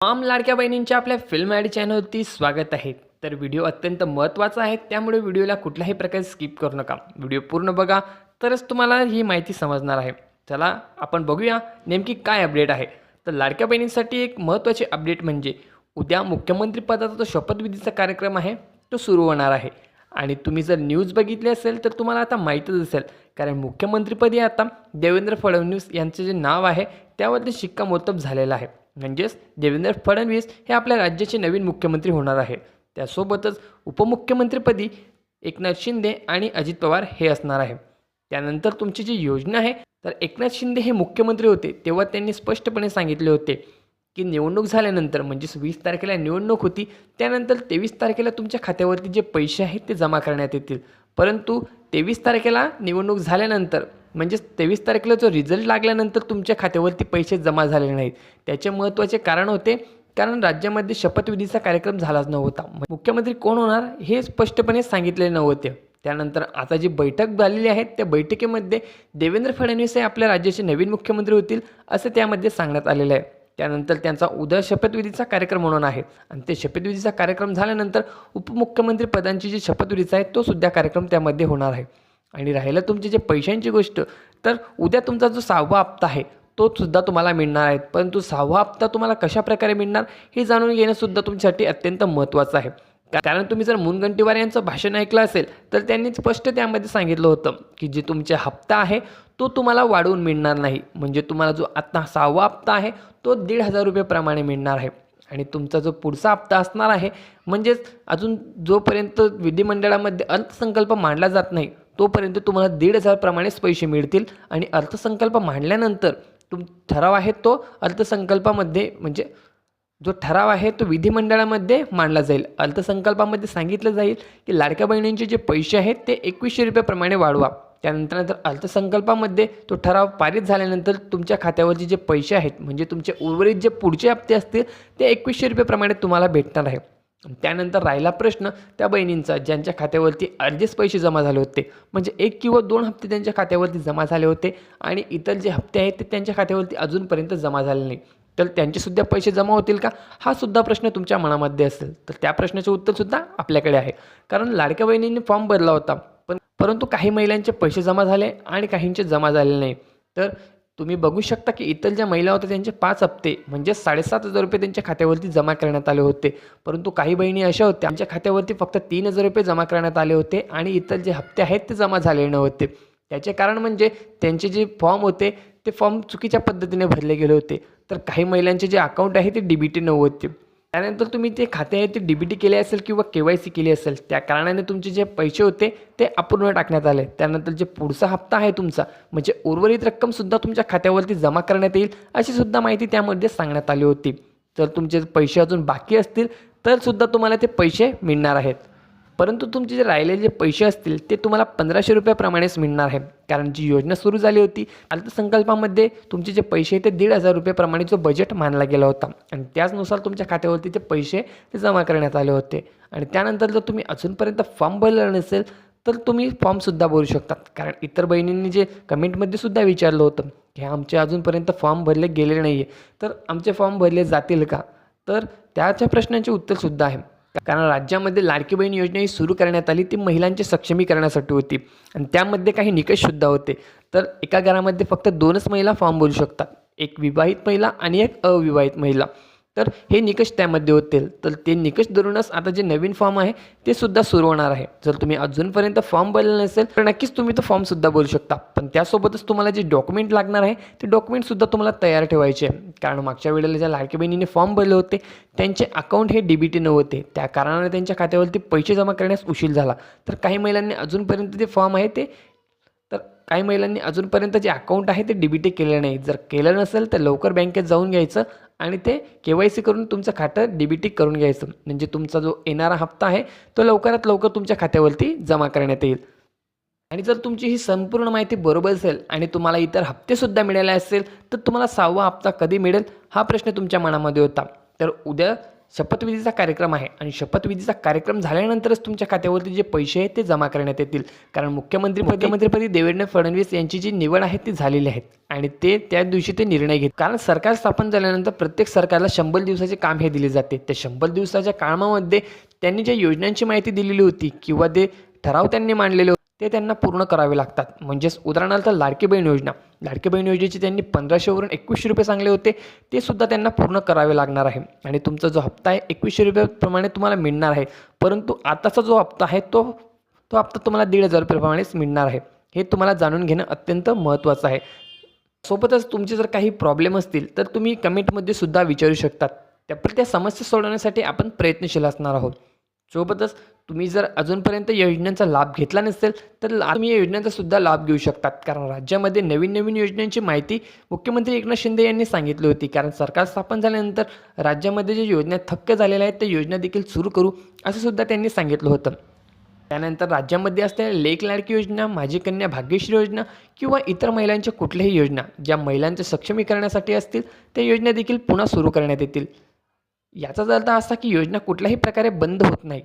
आम लाडक्या बहिणींच्या आपल्या फिल्म ॲड चॅनलवरती स्वागत आहे. तर व्हिडिओ अत्यंत महत्त्वाचा आहे त्यामुळे व्हिडिओला कुठल्याही प्रकारे स्किप करू नका. व्हिडिओ पूर्ण बघा तरच तुम्हाला ही माहिती समजणार आहे. चला आपण बघूया नेमकी काय अपडेट आहे. तर लाडक्या बहिणींसाठी एक महत्त्वाचे अपडेट म्हणजे उद्या मुख्यमंत्रीपदाचा जो शपथविधीचा कार्यक्रम आहे तो सुरू होणार आहे. आणि तुम्ही जर न्यूज बघितली असेल तर तुम्हाला आता माहीतच असेल. कारण मुख्यमंत्रीपदी आता देवेंद्र फडणवीस यांचं जे नाव आहे त्यावरती शिक्कामोर्तब झालेलं आहे. म्हणजेच देवेंद्र फडणवीस हे आपल्या राज्याचे नवीन मुख्यमंत्री होणार आहे. त्यासोबतच उपमुख्यमंत्रीपदी एकनाथ शिंदे आणि अजित पवार हे असणार आहे. त्यानंतर तुमची जी योजना आहे तर एकनाथ शिंदे हे मुख्यमंत्री होते तेव्हा त्यांनी स्पष्टपणे सांगितले होते की निवडणूक झाल्यानंतर म्हणजेच वीस तारखेला निवडणूक होती त्यानंतर तेवीस तारखेला तुमच्या खात्यावरती जे पैसे आहेत ते जमा करण्यात येतील. परंतु तेवीस तारखेला निवडणूक झाल्यानंतर म्हणजेच तेवीस तारखेला जो रिझल्ट लागल्यानंतर तुमच्या खात्यावरती पैसे जमा झाले नाहीत. त्याचे महत्त्वाचे कारण होते कारण राज्यामध्ये शपथविधीचा कार्यक्रम झालाच नव्हता. मुख्यमंत्री कोण होणार हे स्पष्टपणे सांगितले नव्हते. त्यानंतर आता जी बैठक झालेली आहे त्या बैठकीमध्ये देवेंद्र फडणवीस हे आपल्या राज्याचे नवीन मुख्यमंत्री होतील असं त्यामध्ये सांगण्यात आलेलं आहे. त्यानंतर त्यांचा उद्या शपथविधीचा कार्यक्रम म्हणून आहे. आणि ते शपथविधीचा कार्यक्रम झाल्यानंतर उपमुख्यमंत्री पदांची जी शपथविधीचा आहे तो सुद्धा कार्यक्रम त्यामध्ये होणार आहे. आणि राहिलं तुमची जे पैशांची गोष्ट तर उद्या तुमचा जो सहावा हप्ता आहे तो सुद्धा तुम्हाला मिळणार आहे. परंतु सहावा हप्ता तुम्हाला कशा प्रकारे मिळणार हे जाणून घेणंसुद्धा तुमच्यासाठी अत्यंत महत्त्वाचं आहे. कारण तुम्ही जर मुनगंटीवार यांचं भाषण ऐकलं असेल तर त्यांनी स्पष्ट त्यामध्ये सांगितलं होतं की जे तुमचे हप्ता आहे तो तुम्हाला वाढवून मिळणार नाही. म्हणजे तुम्हाला जो आत्ता सहावा हप्ता आहे तो दीड हजार रुपयेप्रमाणे मिळणार आहे. आणि तुमचा जो पुढचा हप्ता असणार आहे म्हणजेच अजून जोपर्यंत विधिमंडळामध्ये अर्थसंकल्प मांडला जात नाही तोपर्यंत तुम्हाला दीड हजारप्रमाणेच पैसे मिळतील आणि अर्थसंकल्प मांडल्यानंतर तुम ठराव आहे तो अर्थसंकल्पामध्ये म्हणजे जो ठराव आहे तो विधिमंडळामध्ये मांडला जाईल. अर्थसंकल्पामध्ये सांगितलं जाईल की लाडक्या बहिणींचे जे पैसे आहेत ते एकवीसशे रुपयाप्रमाणे वाढवा. त्यानंतर नंतर अर्थसंकल्पामध्ये तो ठराव पारित झाल्यानंतर तुमच्या खात्यावरचे जे पैसे आहेत म्हणजे तुमचे उर्वरित जे पुढचे हप्ते असतील ते एकवीसशे रुपयेप्रमाणे तुम्हाला भेटणार आहे. त्यानंतर राहिला प्रश्न त्या बहिणींचा ज्यांच्या खात्यावरती अर्धेच पैसे जमा झाले होते. म्हणजे एक किंवा दोन हप्ते त्यांच्या खात्यावरती जमा झाले होते आणि इतर जे हप्ते आहेत ते त्यांच्या खात्यावरती अजूनपर्यंत जमा झाले नाही तर त्यांचेसुद्धा पैसे जमा होतील का? हा सुद्धा प्रश्न तुमच्या मनामध्ये असेल. तर त्या प्रश्नाचे उत्तरसुद्धा आपल्याकडे आहे. कारण लाडक्या बहिणींनी फॉर्म भरला होता. पण परंतु काही महिलांचे पैसे जमा झाले आणि काहींचे जमा झाले नाही तर तुम्ही बघू शकता की इतर ज्या महिला होत्या त्यांचे पाच हप्ते म्हणजे साडेसात हजार रुपये त्यांच्या खात्यावरती जमा करण्यात आले होते. परंतु काही बहिणी अशा होत्या त्यांच्या खात्यावरती फक्त तीन हजार रुपये जमा करण्यात आले होते आणि इतर जे हप्ते आहेत ते जमा झालेले नव्हते. त्याचे कारण म्हणजे त्यांचे जे फॉर्म होते ते फॉर्म चुकीच्या पद्धतीने भरले गेले होते. तर काही महिलांचे जे अकाउंट आहे ते डी बी टी त्यानंतर तुम्ही ते खाते आहे ते डी बी टी केले असेल किंवा के वाय सी केली असेल त्या कारणाने तुमचे जे पैसे होते ते अपूर्ण टाकण्यात आले. त्यानंतर जे पुढचा हप्ता आहे तुमचा म्हणजे उर्वरित रक्कमसुद्धा तुमच्या खात्यावरती जमा करण्यात येईल अशी सुद्धा माहिती त्यामध्ये सांगण्यात आली होती. तर तुमचे पैसे अजून बाकी असतील तर सुद्धा तुम्हाला ते पैसे मिळणार आहेत. परंतु तुमचे जे राहिलेले जे पैसे असतील ते तुम्हाला पंधराशे रुपयाप्रमाणेच मिळणार आहे. कारण जी योजना सुरू झाली होती अर्थसंकल्पामध्ये तुमचे जे पैसे ते दीड हजार रुपयेप्रमाणे जो बजेट मानला गेला होता. आणि त्याचनुसार तुमच्या खात्यावरती ते पैसे ते जमा करण्यात आले होते. आणि त्यानंतर जर तुम्ही अजूनपर्यंत फॉर्म भरला नसेल तर तुम्ही फॉर्मसुद्धा भरू शकतात. कारण इतर बहिणींनी जे कमेंटमध्ये सुद्धा विचारलं होतं की आमचे अजूनपर्यंत फॉर्म भरले गेले नाही आहे तर आमचे फॉर्म भरले जातील का? तर त्याच्या प्रश्नांचे उत्तरसुद्धा आहे. कारण राज्यामध्ये लाडकी बहीण योजना ही सुरू करण्यात आली ती महिलांचे सक्षमीकरणासाठी होती. आणि त्यामध्ये काही निकषसुद्धा होते. तर एका घरामध्ये फक्त दोनच महिला फॉर्म भरू शकतात. एक विवाहित महिला आणि एक अविवाहित महिला. तर हे निकष त्यामध्ये होतील. तर ते निकष धरूनच आता जे नवीन फॉर्म आहे ते सुद्धा सुरू होणार आहे. जर तुम्ही अजूनपर्यंत फॉर्म भरलेला नसेल तर नक्कीच तुम्ही तो फॉर्मसुद्धा भरू शकता. पण त्यासोबतच तुम्हाला जे डॉक्युमेंट लागणार आहे ते डॉक्युमेंटसुद्धा तुम्हाला तयार ठेवायचे आहे. कारण मागच्या वेळेला ज्या लाडकी बहिणीने फॉर्म भरले होते त्यांचे अकाउंट हे डी बी नव्हते. त्या कारणाने त्यांच्या खात्यावरती पैसे जमा करण्यास उशीर झाला. तर काही महिलांनी अजूनपर्यंत जे फॉर्म आहे ते तर काही महिलांनी अजूनपर्यंत जे अकाउंट आहे ते डीबीटी केलं नाही. जर केलं नसेल तर लवकर बँकेत जाऊन घ्यायचं आणि ते के वाय सी करून तुमचं खातं डी करून घ्यायचं. म्हणजे तुमचा जो येणारा हप्ता आहे तो लवकरात लवकर तुमच्या खात्यावरती जमा करण्यात येईल. आणि जर तुमची ही संपूर्ण माहिती बरोबर असेल आणि तुम्हाला इतर हप्तेसुद्धा मिळाले असेल तर तुम्हाला सहावा हप्ता कधी मिळेल हा प्रश्न तुमच्या मनामध्ये होता. तर उद्या शपथविधीचा कार्यक्रम आहे. आणि शपथविधीचा कार्यक्रम झाल्यानंतरच तुमच्या खात्यावरती जे पैसे आहेत ते जमा करण्यात येतील. कारण मुख्यमंत्री मुख्यमंत्रीपदी देवेंद्र फडणवीस यांची जी निवड आहे ती झालेली आहे. आणि ते त्या दिवशी ते निर्णय घेत कारण सरकार स्थापन झाल्यानंतर प्रत्येक सरकारला शंभर दिवसाचे काम हे दिले जाते. त्या शंभर दिवसाच्या कामामध्ये त्यांनी ज्या योजनांची माहिती दिलेली होती किंवा ते ठराव त्यांनी मांडलेले होते ते त्यांना पूर्ण करावे लागतात. म्हणजेच उदाहरणार्थ लाडकी बहीण योजना. लाडकी बहीण योजनेचे त्यांनी पंधराशेवरून एकवीसशे रुपये सांगले होते. ते सुद्धा त्यांना पूर्ण करावे लागणार आहे. आणि तुमचा जो हप्ता आहे एकवीसशे रुपयाप्रमाणे तुम्हाला मिळणार आहे. परंतु आताचा जो हप्ता आहे तो तो हप्ता तुम्हाला दीड हजार रुपयाप्रमाणेच मिळणार आहे. हे तुम्हाला जाणून घेणं अत्यंत महत्त्वाचं आहे. सोबतच तुमचे जर काही प्रॉब्लेम असतील तर तुम्ही कमेंटमध्ये सुद्धा विचारू शकतात. त्या त्या समस्या सोडवण्यासाठी आपण प्रयत्नशील असणार आहोत. सोबतच तुम्ही जर अजूनपर्यंत या योजनांचा लाभ घेतला नसेल तर तुम्ही या योजनांचा सुद्धा लाभ घेऊ शकतात. कारण राज्यामध्ये नवीन नवीन योजनांची माहिती मुख्यमंत्री एकनाथ शिंदे यांनी सांगितली होती. कारण सरकार स्थापन झाल्यानंतर राज्यामध्ये ज्या योजना थक्क झालेल्या आहेत त्या योजना देखील सुरू करू असं सुद्धा त्यांनी सांगितलं होतं. त्यानंतर राज्यामध्ये असलेल्या लेख लाडकी योजना माझी कन्या भाग्यश्री योजना किंवा इतर महिलांच्या कुठल्याही योजना ज्या महिलांच्या सक्षमीकरणासाठी असतील त्या योजना देखील पुन्हा सुरू करण्यात येतील. याचाच अर्थ असा की योजना कुठल्याही प्रकारे बंद होत नाही.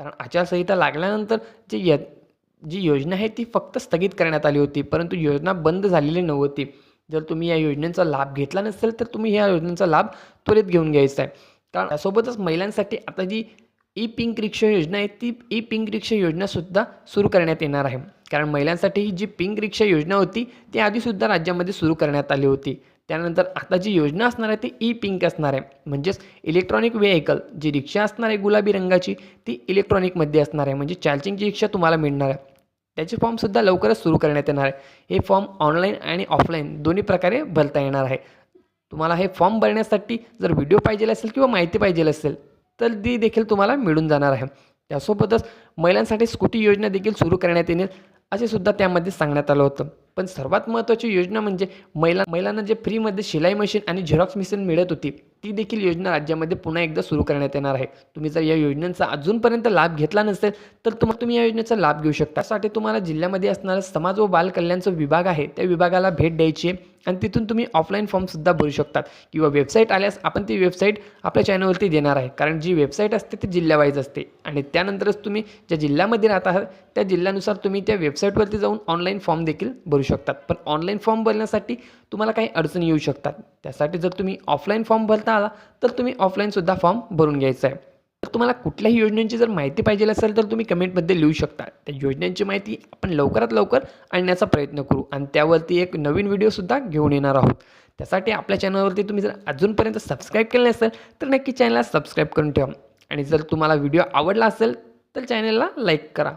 कारण आचारसंहिता लागल्यानंतर जी य जी योजना आहे ती फक्त स्थगित करण्यात आली होती. परंतु योजना बंद झालेली नव्हती. जर तुम्ही या योजनेचा लाभ घेतला नसेल तर तुम्ही या योजनेचा लाभ त्वरित घेऊन घ्यायचा आहे. कारण त्यासोबतच महिलांसाठी आता जी ई पिंक रिक्षा योजना आहे ती ई पिंक रिक्षा योजनासुद्धा सुरू करण्यात येणार आहे. कारण महिलांसाठी ही जी पिंक रिक्षा योजना होती ती आधीसुद्धा राज्यामध्ये सुरू करण्यात आली होती. त्यानंतर आता जी योजना असणार आहे ती ई पिंक असणार आहे. म्हणजेच इलेक्ट्रॉनिक व्हेकल जी रिक्षा असणार आहे गुलाबी रंगाची ती इलेक्ट्रॉनिकमध्ये असणार आहे. म्हणजे चार्जिंगची रिक्षा तुम्हाला मिळणार आहे त्याचे फॉर्मसुद्धा लवकरच सुरू करण्यात येणार आहे. हे फॉर्म ऑनलाईन आणि ऑफलाईन दोन्ही प्रकारे भरता येणार आहे. तुम्हाला हे फॉर्म भरण्यासाठी जर व्हिडिओ पाहिजे असेल किंवा माहिती पाहिजे असेल तर ती देखील तुम्हाला मिळून जाणार आहे. त्यासोबतच महिलांसाठी स्कूटी योजना देखील सुरू करण्यात येईल. असे सुद्धा त्यामध्ये सांगण्यात आलं होतं. पण सर्वात महत्त्वाची योजना म्हणजे महिला महिलांना जे फ्रीमध्ये शिलाई मशीन आणि झेरॉक्स मशीन मिळत होती ती देखील योजना राज्यामध्ये पुन्हा एकदा सुरू करण्यात येणार आहे. तुम्ही जर या योजनेचा अजूनपर्यंत लाभ घेतला नसेल तर तुम तुम्ही या योजनेचा लाभ घेऊ शकता. त्यासाठी तुम्हाला जिल्ह्यामध्ये असणारा समाज व बालकल्याणचा विभाग आहे. त्या विभागाला भेट द्यायची आहे. आणि तिथून तुम्ही ऑफलाईन फॉर्मसुद्धा भरू शकतात. किंवा वेबसाईट आल्यास आपण ती वेबसाईट आपल्या चॅनलवरती देणार आहे. कारण जी वेबसाईट असते ती जिल्ह्यावाईज असते. आणि त्यानंतरच तुम्ही ज्या जिल्ह्यामध्ये राहत आहात त्या जिल्ह्यानुसार तुम्ही त्या वेबसाईटवरती जाऊन ऑनलाईन फॉर्म देखील भरू शकतात. पण ऑनलाईन फॉर्म भरण्यासाठी तुम्हाला काही अडचणी येऊ शकतात. त्यासाठी जर तुम्ही ऑफलाईन फॉर्म भरता आला तर तुम्ही ऑफलाईनसुद्धा फॉर्म भरून घ्यायचा आहे. तर तुम्हाला कुठल्याही योजनांची जर माहिती पाहिजे असेल तर तुम्ही कमेंटमध्ये लिहू शकता. त्या योजनांची माहिती आपण लवकरात लवकर आणण्याचा प्रयत्न करू आणि त्यावरती एक नवीन व्हिडिओसुद्धा घेऊन येणार आहोत. त्यासाठी आपल्या चॅनलवरती तुम्ही जर अजूनपर्यंत सबस्क्राईब केलं नसेल तर नक्की चॅनलला सबस्क्राईब करून ठेवा. आणि जर तुम्हाला व्हिडिओ आवडला असेल तर चॅनलला लाईक करा.